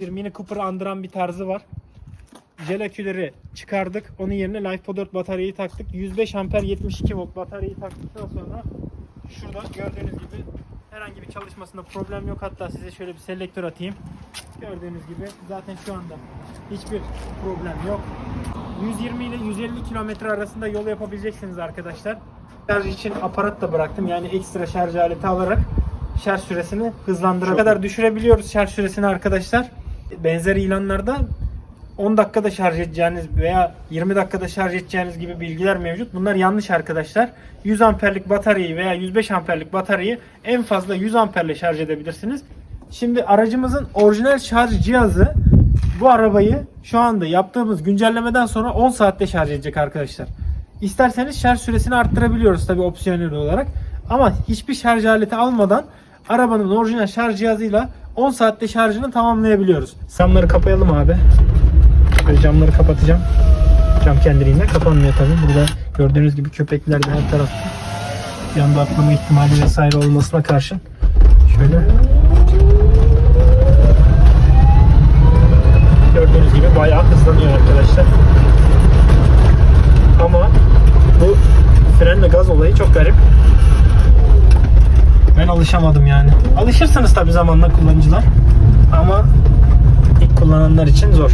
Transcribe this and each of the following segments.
Bir Mini Cooper'ı andıran bir tarzı var. Jel aküleri çıkardık. Onun yerine LiFePo 4 bataryayı taktık. 105 amper 72 volt bataryayı taktıktan sonra şurada gördüğünüz gibi herhangi bir çalışmasında problem yok. Hatta size şöyle bir selektör atayım. Gördüğünüz gibi zaten şu anda hiçbir problem yok. 120 ile 150 kilometre arasında yol yapabileceksiniz arkadaşlar. Şarj için aparat da bıraktım. Yani ekstra şarj aleti alarak şarj süresini hızlandırana kadar düşürebiliyoruz şarj süresini arkadaşlar. Benzer ilanlarda 10 dakikada şarj edeceğiniz veya 20 dakikada şarj edeceğiniz gibi bilgiler mevcut. Bunlar yanlış arkadaşlar. 100 amperlik bataryayı veya 105 amperlik bataryayı en fazla 100 amperle şarj edebilirsiniz. Şimdi aracımızın orijinal şarj cihazı bu arabayı şu anda yaptığımız güncellemeden sonra 10 saatte şarj edecek arkadaşlar. İsterseniz şarj süresini arttırabiliyoruz tabi opsiyonel olarak. Ama hiçbir şarj aleti almadan arabanın orijinal şarj cihazıyla 10 saatte şarjını tamamlayabiliyoruz. Camları kapayalım abi. Böyle camları kapatacağım. Cam kendiliğinden kapanmıyor tabi. Burada gördüğünüz gibi köpekler de her tarafta. Yanda atlama ihtimali vesaire olmasına karşın. Şöyle gördüğünüz gibi bayağı hızlanıyor arkadaşlar. Ama bu frenle gaz olayı çok garip. Ben alışamadım yani. Alışırsınız tabi zamanla kullanıcılar. Ama ilk kullananlar için zor.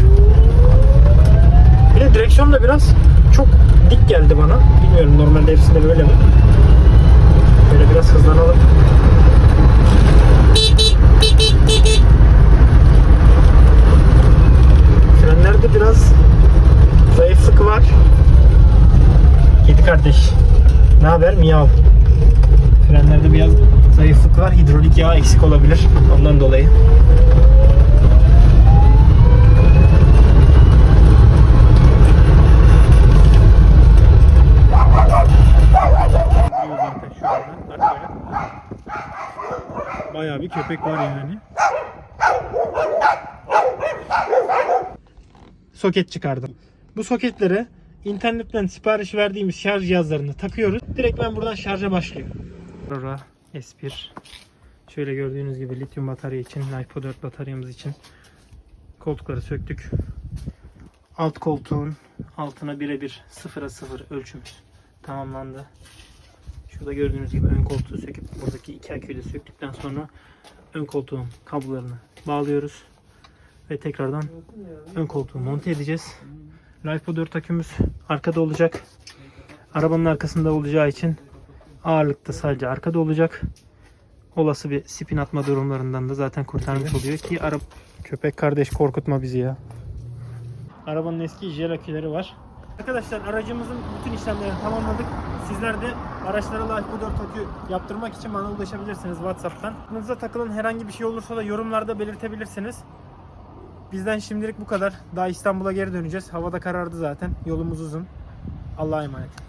Bir de direksiyon da biraz çok dik geldi bana. Bilmiyorum normalde hepsinde böyle mi? Böyle biraz hızlanalım. Frenlerde biraz zayıflık var. Kedi kardeş. Ne haber? Miyav. Frenlerde biraz zayıflık var. Hidrolik yağ eksik olabilir. Ondan dolayı. Bayağı bir köpek var yani. Soket çıkardım. Bu soketlere internetten sipariş verdiğimiz şarj cihazlarını takıyoruz. Direkt ben buradan şarja başlıyor. Aurora S1 Şöyle gördüğünüz gibi lityum batarya için, LiPo 4 bataryamız için koltukları söktük. Alt koltuğun altına birebir 0'a 0 ölçümüz tamamlandı. Şurada gördüğünüz gibi ön koltuğu söküp buradaki iki aküyü de söktükten sonra ön koltuğun kablolarını bağlıyoruz. Ve tekrardan ön koltuğu monte edeceğiz. LiPo 4 akümüz arkada olacak. Arabanın arkasında olacağı için ağırlıkta sadece arkada olacak. Olası bir spin atma durumlarından da zaten kurtarmış oluyor ki araba köpek kardeş korkutma bizi ya. Arabanın eski jel aküleri var. Arkadaşlar aracımızın bütün işlemlerini tamamladık. Sizler de araçlara Life 4 akü yaptırmak için bana ulaşabilirsiniz WhatsApp'tan. Aklınıza takılan herhangi bir şey olursa da yorumlarda belirtebilirsiniz. Bizden şimdilik bu kadar. Daha İstanbul'a geri döneceğiz. Havada karardı zaten. Yolumuz uzun. Allah'a emanet.